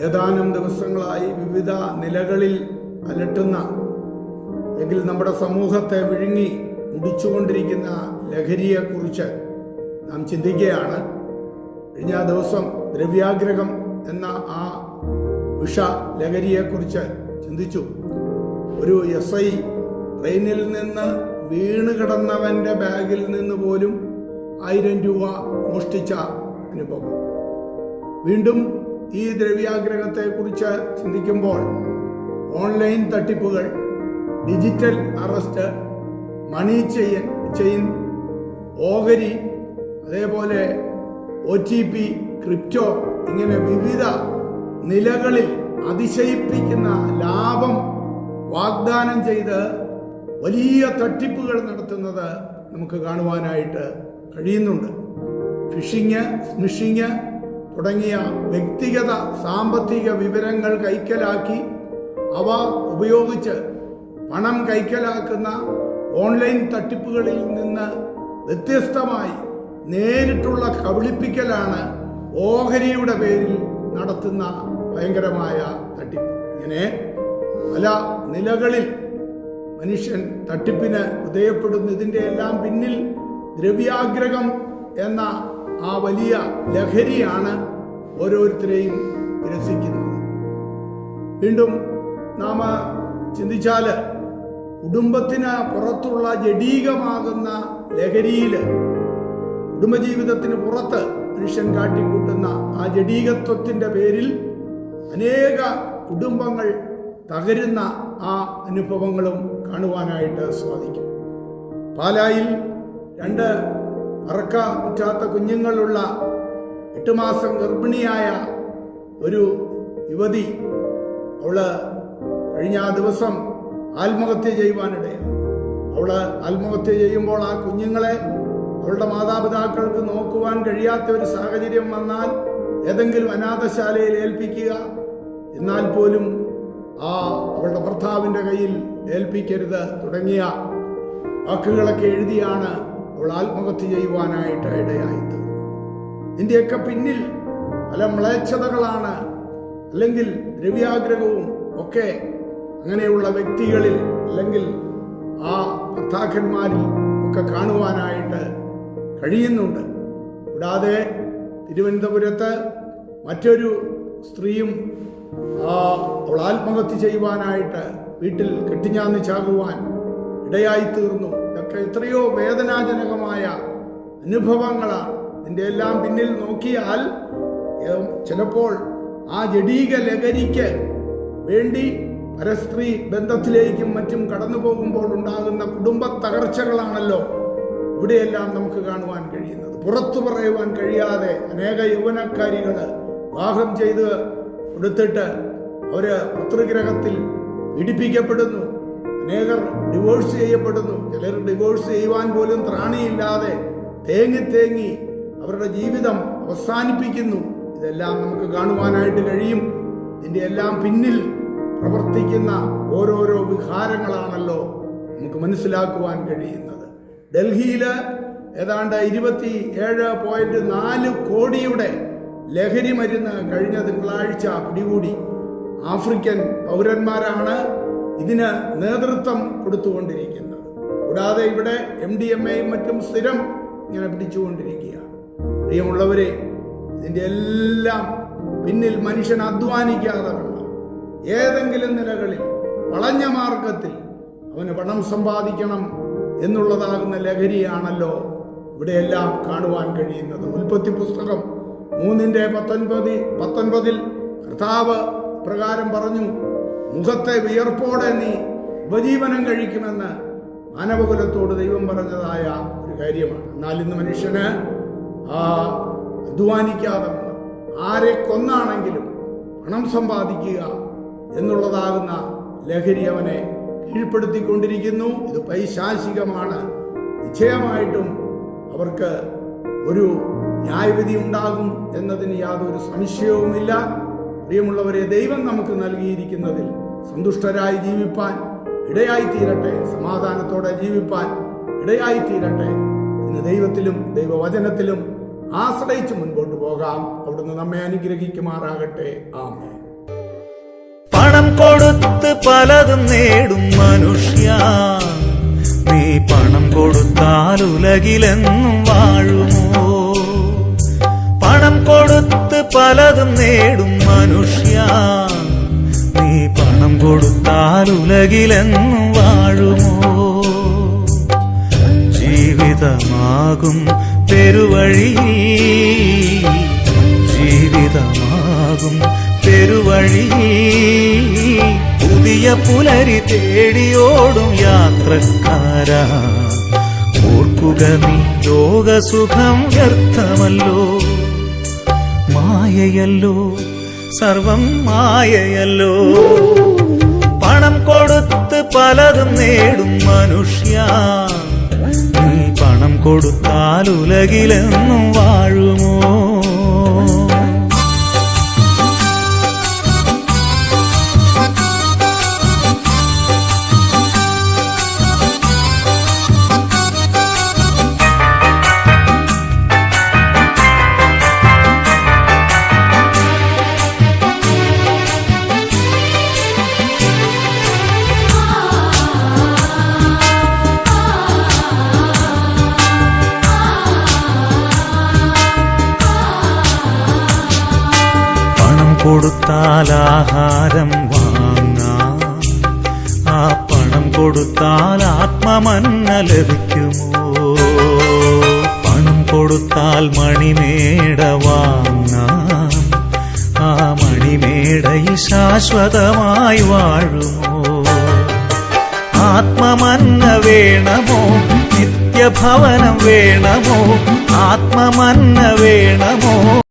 ഏതാനും ദിവസങ്ങളായി വിവിധ നിലകളിൽ അലട്ടുന്ന എങ്കിൽ നമ്മുടെ സമൂഹത്തെ വിഴുങ്ങി മുടിച്ചുകൊണ്ടിരിക്കുന്ന ലഹരിയെക്കുറിച്ച് നാം ചിന്തിക്കുകയാണ്. കഴിഞ്ഞ ദിവസം ദ്രവ്യാഗ്രഹം എന്ന ആ വിഷ ലഹരിയെക്കുറിച്ച് ചിന്തിച്ചു. ഒരു എസ് ഐ ട്രെയിനിൽ നിന്ന് വീണ് കിടന്നവന്റെ ബാഗിൽ നിന്ന് പോലും ആയിരം രൂപ മോഷ്ടിച്ച അനുഭവം. വീണ്ടും ഈ ദ്രവ്യാഗ്രഹത്തെക്കുറിച്ച് ചിന്തിക്കുമ്പോൾ ഓൺലൈൻ തട്ടിപ്പുകൾ digital arrest money chain chain ഓഹരി അതേപോലെ ഒ ടി പി ക്രിപ്റ്റോ ഇങ്ങനെ വിവിധ നിലകളിൽ അതിശയിപ്പിക്കുന്ന ലാഭം വാഗ്ദാനം ചെയ്ത് വലിയ തട്ടിപ്പുകൾ നടത്തുന്നത് നമുക്ക് കാണുവാനായിട്ട് കഴിയുന്നുണ്ട്. ഫിഷിങ് സ്മിഷിങ് തുടങ്ങിയ വ്യക്തിഗത സാമ്പത്തിക വിവരങ്ങൾ കൈക്കലാക്കി അവ ഉപയോഗിച്ച് പണം കൈക്കലാക്കുന്ന ഓൺലൈൻ തട്ടിപ്പുകളിൽ നിന്ന് വ്യത്യസ്തമായി നേരിട്ടുള്ള കബളിപ്പിക്കലാണ് ഓഹരിയുടെ പേരിൽ നടത്തുന്ന ഭയങ്കരമായ തട്ടിപ്പ്. ഇങ്ങനെ പല നിലകളിൽ മനുഷ്യൻ തട്ടിപ്പിന് ഉദയപ്പെടുന്നു ഇതിന്റെ എല്ലാം പിന്നിൽ ദ്രവ്യാഗ്രഹം എന്ന ആ വലിയ ലഹരിയാണ് ഓരോരുത്തരെയും രസിക്കുന്നത്. വീണ്ടും നാം ചിന്തിച്ചാൽ കുടുംബത്തിന് പുറത്തുള്ള ജഡീകമാകുന്ന ലഹരിയിൽ കുടുംബജീവിതത്തിന് പുറത്ത് മനുഷ്യൻ കാട്ടിക്കൂട്ടുന്ന ആ ജഡീകത്വത്തിന്റെ പേരിൽ അനേക കുടുംബങ്ങൾ തകരുന്ന ആ അനുഭവങ്ങളും കാണുവാനായിട്ട് സാധിക്കും. പാലായിൽ രണ്ട് പറക്ക പറ്റാത്ത കുഞ്ഞുങ്ങളുള്ള എട്ട് മാസം ഗർഭിണിയായ ഒരു യുവതി അവൾ കഴിഞ്ഞ ആ ദിവസം ആത്മഹത്യ ചെയ്യുവാനിടയാണ് അവൾ ആത്മഹത്യ ചെയ്യുമ്പോൾ ആ കുഞ്ഞുങ്ങളെ അവളുടെ മാതാപിതാക്കൾക്ക് നോക്കുവാൻ കഴിയാത്ത ഒരു സാഹചര്യം വന്നാൽ ഏതെങ്കിലും അനാഥശാലയിൽ ഏൽപ്പിക്കുക. എന്നാൽ പോലും ആ അവളുടെ ഭർത്താവിന്റെ കയ്യിൽ ഏൽപ്പിക്കരുത് തുടങ്ങിയ വാക്കുകളൊക്കെ എഴുതിയാണ് അവൾ ആത്മഹത്യ ചെയ്യുവാനായിട്ട് ഇടയായത്. ഇതിന്റെയൊക്കെ പിന്നിൽ പല മ്ലേച്ഛതകളാണ്. അല്ലെങ്കിൽ ദ്രവ്യാഗ്രഹവും ഒക്കെ അങ്ങനെയുള്ള വ്യക്തികളിൽ അല്ലെങ്കിൽ ആ ഭർത്താക്കന്മാരിൽ ഒക്കെ കാണുവാനായിട്ട് കഴിയുന്നുണ്ട്. കൂടാതെ തിരുവനന്തപുരത്ത് മറ്റൊരു സ്ത്രീയും ആ അവൾ ആത്മഹത്യ ചെയ്യുവാനായിട്ട് വീട്ടിൽ കെട്ടിഞ്ഞാന്ന് ചാകുവാൻ ഇടയായി തീർന്നു ഇതൊക്കെ എത്രയോ വേദനാജനകമായ അനുഭവങ്ങളാണ്. ഇതിന്റെ എല്ലാം പിന്നിൽ നോക്കിയാൽ ചിലപ്പോൾ ആ ജഡീക ലഹരിക്ക് വേണ്ടി പരസ്ത്രീ ബന്ധത്തിലേക്കും മറ്റും കടന്നു പോകുമ്പോൾ ഉണ്ടാകുന്ന കുടുംബ തകർച്ചകളാണല്ലോ ഇവിടെയെല്ലാം നമുക്ക് കാണുവാൻ കഴിയുന്നത്. പുറത്തു പറയുവാൻ കഴിയാതെ അനേക യൗവനക്കാരികൾ വിവാഹം ചെയ്ത് കൊടുത്തിട്ട് അവർ ഭർതൃഗ്രഹത്തിൽ പീഡിപ്പിക്കപ്പെടുന്നു. അനേകർ ഡിവോഴ്സ് ചെയ്യപ്പെടുന്നു. ചിലർ ഡിവോഴ്സ് ചെയ്യുവാൻ പോലും ത്രാണിയില്ലാതെ തേങ്ങി തേങ്ങി അവരുടെ ജീവിതം അവസാനിപ്പിക്കുന്നു. ഇതെല്ലാം നമുക്ക് കാണുവാനായിട്ട് കഴിയും. ഇതിന്റെ എല്ലാം പിന്നിൽ പ്രവർത്തിക്കുന്ന ഓരോരോ വിഹാരങ്ങളാണല്ലോ നമുക്ക് മനസ്സിലാക്കുവാൻ കഴിയുന്നത്. ഡൽഹിയിൽ ഏതാണ്ട് ഇരുപത്തി ഏഴ് പോയിന്റ് നാല് കോടിയുടെ ലഹരി മരുന്ന് കഴിഞ്ഞ തിങ്കളാഴ്ച പിടികൂടി. ആഫ്രിക്കൻ പൗരന്മാരാണ് ഇതിന് നേതൃത്വം കൊടുത്തുകൊണ്ടിരിക്കുന്നത് കൂടാതെ ഇവിടെ എം ഡി എം എയും മറ്റും സ്ഥിരം ഇങ്ങനെ പിടിച്ചുകൊണ്ടിരിക്കുകയാണ്. പ്രിയമുള്ളവരെ ഇതിന്റെ എല്ലാം പിന്നിൽ മനുഷ്യൻ അധ്വാനിക്കാതെ വേണം ഏതെങ്കിലും നിലകളിൽ വളഞ്ഞ മാർഗത്തിൽ അവന് പണം സമ്പാദിക്കണം എന്നുള്ളതാകുന്ന ലഹരിയാണല്ലോ ഇവിടെയെല്ലാം കാണുവാൻ കഴിയുന്നത്. ഉൽപ്പത്തി പുസ്തകം മൂന്നിന്റെ പത്തൊൻപതി പത്തൊൻപതിൽ കർത്താവ് പ്രകാരം പറഞ്ഞു മുഖത്തെ വിയർപ്പോടെ നീ ഉപജീവനം കഴിക്കുമെന്ന് മാനവകുലത്തോട് ദൈവം പറഞ്ഞതായ ഒരു കാര്യമാണ്. എന്നാൽ ഇന്ന് മനുഷ്യന് അധ്വാനിക്കാതെ ആരെ കൊന്നാണെങ്കിലും പണം സമ്പാദിക്കുക എന്നുള്ളതാകുന്ന ലഹരി അവനെ കീഴ്പ്പെടുത്തിക്കൊണ്ടിരിക്കുന്നു. ഇത് പൈശാചികമാണ്. നിശ്ചയമായിട്ടും അവർക്ക് ഒരു ന്യായവിധി ഉണ്ടാകും എന്നതിന് യാതൊരു സംശയവുമില്ല. പ്രിയമുള്ളവരെ ദൈവം നമുക്ക് നൽകിയിരിക്കുന്നതിൽ സന്തുഷ്ടരായി ജീവിപ്പാൻ ഇടയായി തീരട്ടെ സമാധാനത്തോടെ ജീവിപ്പാൻ ഇടയായി തീരട്ടെ ഇന്ന് ദൈവത്തിലും ദൈവവചനത്തിലും ആശ്രയിച്ച് മുൻപോട്ട് പോകാം. അവിടുന്ന് നമ്മെ അനുഗ്രഹിക്കുമാറാകട്ടെ. ആമേ പണം കൊടുത്ത് പലതും നേടും മനുഷ്യ. നീ പണം കൊടുത്താൽ ഉലകിലെന്നും വാഴുമോ? പണം കൊടുത്ത് പലതും നേടും മനുഷ്യ. നീ പണം കൊടുത്താൽ ഉലകിലെന്നും വാഴുമോ? ജീവിതമാകും പെരുവഴി ജീവിതമാകും പെരുവഴി പുതിയ പുലരി തേടിയോടും യാത്രക്കാരാ. ഓർക്കുക നീ ലോകസുഖം വ്യർത്ഥമല്ലോ. മായയല്ലോ സർവം മായയല്ലോ. പണം കൊടുത്ത് പലതും നേടും മനുഷ്യ. നീ പണം കൊടുത്താൽ ഉലകിലെന്നും വാഴുമോ? കൊടുത്താൽ ആഹാരം വാങ്ങാം. ആ പണം കൊടുത്താൽ ആത്മമന്ന ലഭിക്കുമോ? പണം കൊടുത്താൽ മണിമേട വാങ്ങാം. ആ മണിമേടയിൽ ശാശ്വതമായി വാഴുമോ? ആത്മമന്ന വേണമോ? നിത്യഭവനം വേണമോ? ആത്മമന്ന വേണമോ?